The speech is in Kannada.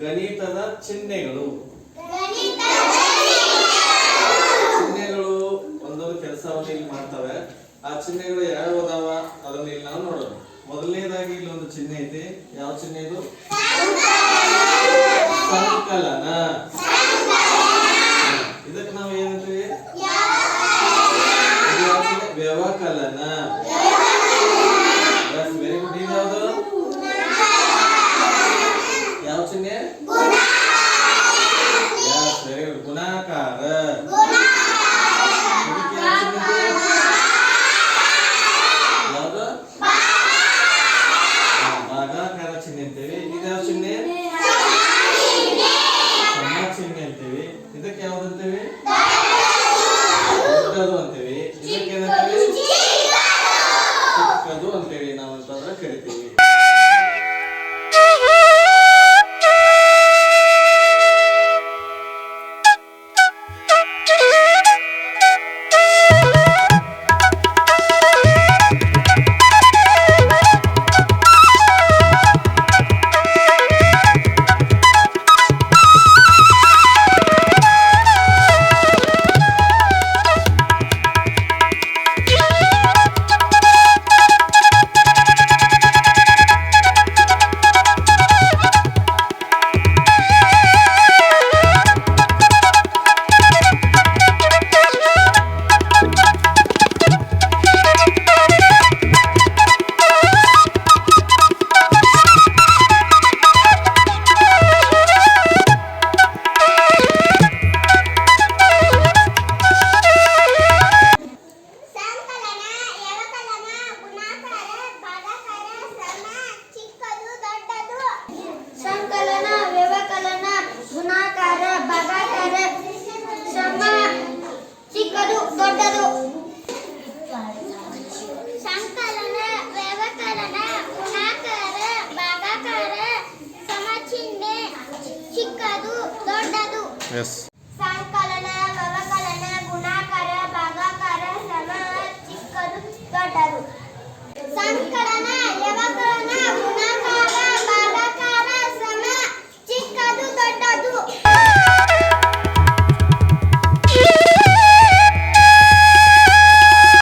ಗಣಿತದ ಚಿಹ್ನೆಗಳು. ಚಿಹ್ನೆಗಳು ಒಂದೊಂದು ಕೆಲಸವನ್ನು ಇಲ್ಲಿ ಮಾಡ್ತವೆ. ಆ ಚಿಹ್ನೆಗಳು ಯಾವ ಅದಾವ ಅದನ್ನ ಇಲ್ಲಿ ನಾವು ನೋಡೋದು. ಮೊದಲನೇದಾಗಿ ಇಲ್ಲಿ ಒಂದು ಚಿಹ್ನೆ ಐತಿ. ಯಾವ ಚಿಹ್ನೆ ಇದು? ಸಂಕಲನ. ಇದಕ್ಕೆ ನಾವು ಏನಂತೀವಿ? ವ್ಯವಕಲನ ವೆರಿ ಗುಡ್ ಇದು ಯಾವುದು ಯಾವ ಚಿಹ್ನೆ Yes, very good. ಗುಣಾಕಾರ? ಯಾವುದು ಭಾಗಾಕಾರ ಚಿಹ್ನೆ ಅಂತೀವಿ ಇದು ಯಾವ ಚಿಹ್ನೆ? ಸಮ ಚಿಹ್ನೆ ಅಂತೀವಿ ಇದಕ್ಕೆ ಯಾವ್ದು ಅಂತೇವೆ ದೊಡ್ಡದು ಅಂತೀವಿ ಇದಕ್ಕೆ ಏನಂತೀವಿ ಚಿಕ್ಕದು ಅಂತೀವಿ ನಾವು ಅಂತಂದ್ರೆ ಕರಿತೀವಿ. Yes.